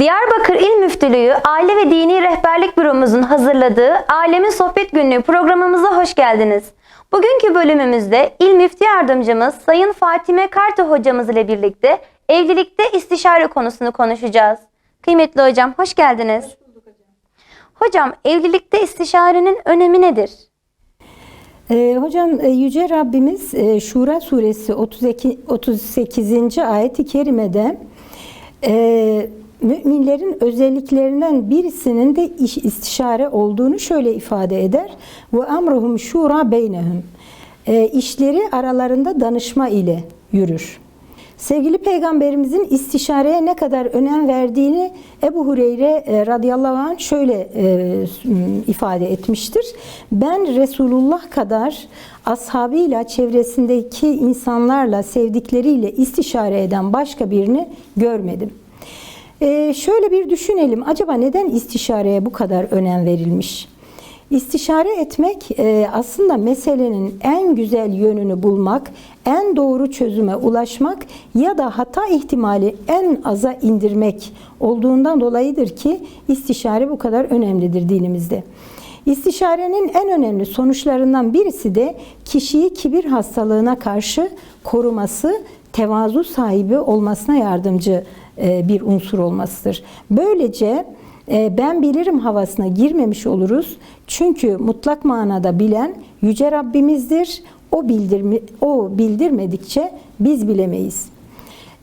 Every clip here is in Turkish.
Diyarbakır İl Müftülüğü Aile ve Dini Rehberlik Büromuzun hazırladığı Alemin Sohbet Günlüğü programımıza hoş geldiniz. Bugünkü bölümümüzde İl Müftü Yardımcımız Sayın Fatime Kartı hocamız ile birlikte evlilikte istişare konusunu konuşacağız. Kıymetli hocam hoş geldiniz. Hocam evlilikte istişarenin önemi nedir? Ee, hocam e, Yüce Rabbimiz e, Şura suresi 32, 38. ayet-i kerimede e, müminlerin özelliklerinden birisinin de iş istişare olduğunu şöyle ifade eder. Ve amruhum şura beynehum. E, işleri aralarında danışma ile yürür. Sevgili Peygamberimizin istişareye ne kadar önem verdiğini Ebu Hureyre e, radıyallahu anh şöyle e, ifade etmiştir. Ben Resulullah kadar ashabıyla, çevresindeki insanlarla, sevdikleriyle istişare eden başka birini görmedim. E, şöyle bir düşünelim. Acaba neden istişareye bu kadar önem verilmiş? İstişare etmek e, aslında meselenin en güzel yönünü bulmak, en doğru çözüme ulaşmak ya da hata ihtimali en aza indirmek olduğundan dolayıdır ki istişare bu kadar önemlidir dinimizde. İstişarenin en önemli sonuçlarından birisi de kişiyi kibir hastalığına karşı koruması, tevazu sahibi olmasına yardımcı bir unsur olmasıdır. Böylece e, ben bilirim havasına girmemiş oluruz. Çünkü mutlak manada bilen yüce Rabbimizdir. O bildirme, o bildirmedikçe biz bilemeyiz.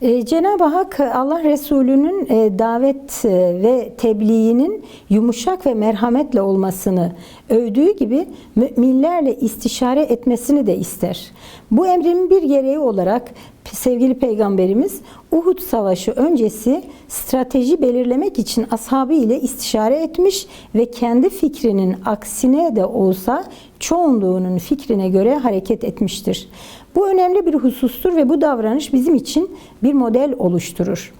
Ee, Cenab-ı Hak Allah Resulü'nün e, davet e, ve tebliğinin yumuşak ve merhametle olmasını övdüğü gibi müminlerle istişare etmesini de ister. Bu emrin bir gereği olarak sevgili peygamberimiz Uhud Savaşı öncesi strateji belirlemek için ashabı ile istişare etmiş ve kendi fikrinin aksine de olsa çoğunluğunun fikrine göre hareket etmiştir. Bu önemli bir husustur ve bu davranış bizim için bir model oluşturur.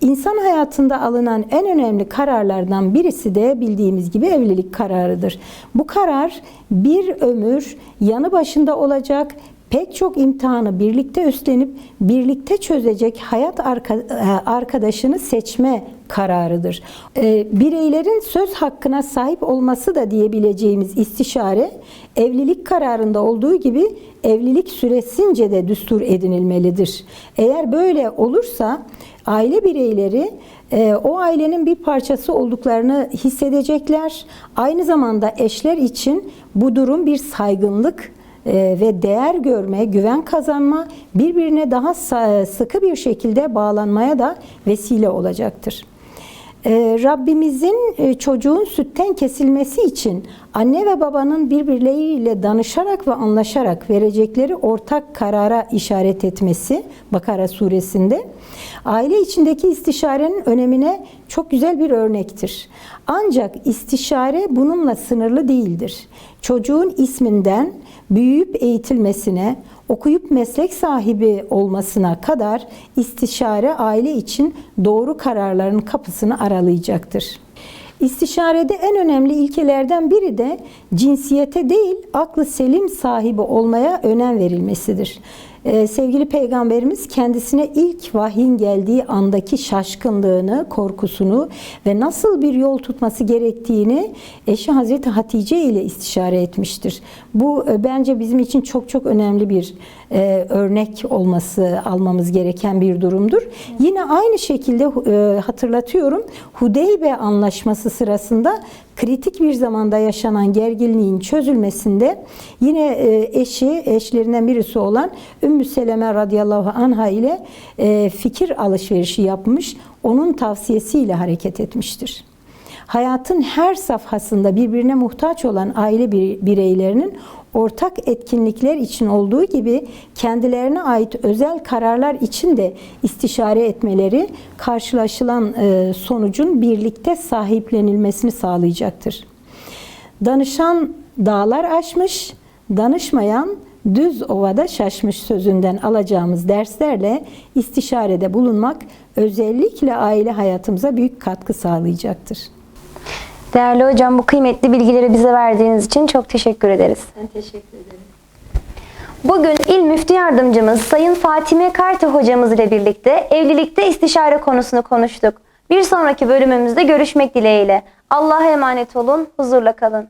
İnsan hayatında alınan en önemli kararlardan birisi de bildiğimiz gibi evlilik kararıdır. Bu karar bir ömür yanı başında olacak, pek çok imtihanı birlikte üstlenip birlikte çözecek hayat arkadaşını seçme kararıdır. Ee, bireylerin söz hakkına sahip olması da diyebileceğimiz istişare evlilik kararında olduğu gibi evlilik süresince de düstur edinilmelidir. Eğer böyle olursa aile bireyleri e, o ailenin bir parçası olduklarını hissedecekler. Aynı zamanda eşler için bu durum bir saygınlık e, ve değer görme, güven kazanma, birbirine daha sıkı bir şekilde bağlanmaya da vesile olacaktır. Ee, Rabbimizin e, çocuğun sütten kesilmesi için anne ve babanın birbirleriyle danışarak ve anlaşarak verecekleri ortak karara işaret etmesi Bakara suresinde aile içindeki istişarenin önemine çok güzel bir örnektir. Ancak istişare bununla sınırlı değildir. Çocuğun isminden büyüyüp eğitilmesine, okuyup meslek sahibi olmasına kadar istişare aile için doğru kararların kapısını aralayacaktır. İstişarede en önemli ilkelerden biri de cinsiyete değil, aklı selim sahibi olmaya önem verilmesidir. Ee, sevgili peygamberimiz kendisine ilk vahyin geldiği andaki şaşkınlığını, korkusunu ve nasıl bir yol tutması gerektiğini eşi Hazreti Hatice ile istişare etmiştir. Bu e, bence bizim için çok çok önemli bir e, örnek olması almamız gereken bir durumdur. Yine aynı şekilde e, hatırlatıyorum Hudeybe anlaşması sırasında kritik bir zamanda yaşanan gerginliğin çözülmesinde yine e, eşi, eşlerinden birisi olan Ümmü Seleme radıyallahu anha ile fikir alışverişi yapmış, onun tavsiyesiyle hareket etmiştir. Hayatın her safhasında birbirine muhtaç olan aile bireylerinin ortak etkinlikler için olduğu gibi kendilerine ait özel kararlar için de istişare etmeleri karşılaşılan e, sonucun birlikte sahiplenilmesini sağlayacaktır. Danışan dağlar aşmış, danışmayan düz ovada şaşmış sözünden alacağımız derslerle istişarede bulunmak özellikle aile hayatımıza büyük katkı sağlayacaktır. Değerli hocam bu kıymetli bilgileri bize verdiğiniz için çok teşekkür ederiz. Ben teşekkür ederim. Bugün İl Müftü Yardımcımız Sayın Fatime Kartı hocamız ile birlikte evlilikte istişare konusunu konuştuk. Bir sonraki bölümümüzde görüşmek dileğiyle. Allah'a emanet olun, huzurla kalın.